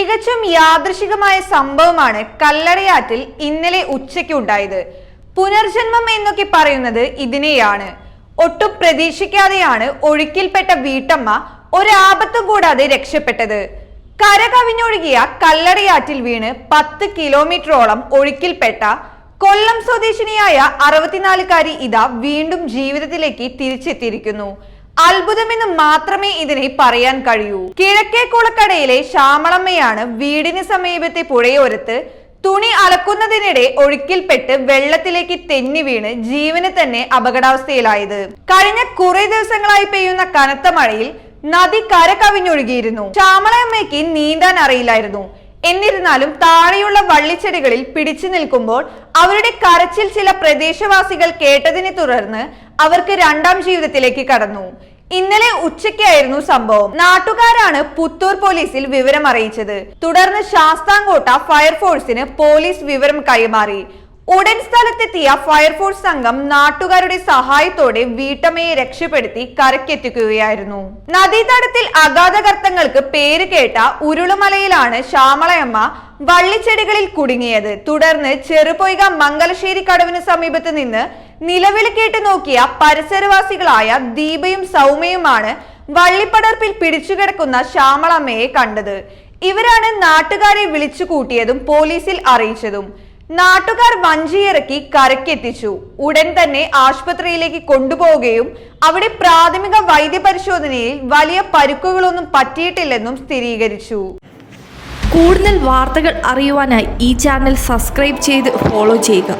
തികച്ചും യാദൃശികമായ സംഭവമാണ് കല്ലടയാറ്റിൽ ഇന്നലെ ഉച്ചയ്ക്ക് ഉണ്ടായത്. പുനർജന്മം എന്നൊക്കെ പറയുന്നത് ഇതിനെയാണ്. ഒട്ടും പ്രതീക്ഷിക്കാതെയാണ് ഒഴുക്കിൽപ്പെട്ട വീട്ടമ്മ ഒരാപത്തും കൂടാതെ രക്ഷപ്പെട്ടത്. കര കവിഞ്ഞൊഴുകിയ കല്ലടയാറ്റിൽ വീണ് പത്ത് കിലോമീറ്ററോളം ഒഴുക്കിൽപ്പെട്ട കൊല്ലം സ്വദേശിനിയായ അറുപത്തിനാലുകാരി ഇതാ വീണ്ടും ജീവിതത്തിലേക്ക് തിരിച്ചെത്തിയിരിക്കുന്നു. അത്ഭുതമെന്ന് മാത്രമേ ഇതിനെ പറയാൻ കഴിയൂ. കിഴക്കേ കുളക്കടയിലെ ശ്യാമളമ്മയാണ് വീടിന് സമീപത്തെ പുഴയോരത്ത് തുണി അലക്കുന്നതിനിടെ ഒഴുക്കിൽപ്പെട്ട് വെള്ളത്തിലേക്ക് തെന്നി വീണ് ജീവന് തന്നെ അപകടാവസ്ഥയിലായത്. കഴിഞ്ഞ കുറെ ദിവസങ്ങളായി പെയ്യുന്ന കനത്ത മഴയിൽ നദി കര കവിഞ്ഞൊഴുകിയിരുന്നു ശ്യാമളയമ്മയ്ക്ക് നീന്താൻ അറിയില്ലായിരുന്നു. എന്നിരുന്നാലും താഴെയുള്ള വള്ളിച്ചെടികളിൽ പിടിച്ചു നിൽക്കുമ്പോൾ അവരുടെ കരച്ചിൽ ചില പ്രദേശവാസികൾ കേട്ടതിനെ തുടർന്ന് അവർക്ക് രണ്ടാം ജീവിതത്തിലേക്ക് കടന്നു. ഇന്നലെ ഉച്ചയ്ക്കായിരുന്നു സംഭവം. നാട്ടുകാരാണ് പുത്തൂർ പോലീസിൽ വിവരം അറിയിച്ചത് തുടർന്ന് ശാസ്താംകോട്ട ഫയർഫോഴ്സിന് പോലീസ് വിവരം കൈമാറി. ഉടൻ സ്ഥലത്തെത്തിയ ഫയർഫോഴ്സ് സംഘം നാട്ടുകാരുടെ സഹായത്തോടെ വീട്ടമ്മയെ രക്ഷപ്പെടുത്തി കരക്കെത്തിക്കുകയായിരുന്നു നദീതടത്തിൽ അഗാധ ഗർത്തങ്ങൾക്ക് പേര് കേട്ട ഉരുളുമലയിലാണ് ശ്യാമളയമ്മ വള്ളിച്ചെടികളിൽ കുടുങ്ങിയത്. തുടർന്ന് ചെറുപൊയ്ക മംഗലശ്ശേരി കടവിന് സമീപത്ത് നിന്ന് നിലവിളി നോക്കിയ പരിസരവാസികളായ ദീപയും സൗമ്യയുമാണ് വള്ളിപ്പടർപ്പിൽ പിടിച്ചുകിടക്കുന്ന ശ്യാമളമ്മയെ കണ്ടത്. ഇവരാണ് നാട്ടുകാരെ വിളിച്ചു കൂട്ടിയതും പോലീസിൽ അറിയിച്ചതും. നാട്ടുകാർ വഞ്ചിയിറക്കി കരക്കെത്തിച്ചു ഉടൻ തന്നെ ആശുപത്രിയിലേക്ക് കൊണ്ടുപോവുകയും അവിടെ പ്രാഥമിക വൈദ്യപരിശോധനയിൽ വലിയ പരുക്കുകളൊന്നും പറ്റിയിട്ടില്ലെന്നും സ്ഥിരീകരിച്ചു. കൂടുതൽ വാർത്തകൾ അറിയുവാനായി ഈ ചാനൽ സബ്സ്ക്രൈബ് ചെയ്ത് ഫോളോ ചെയ്യുക.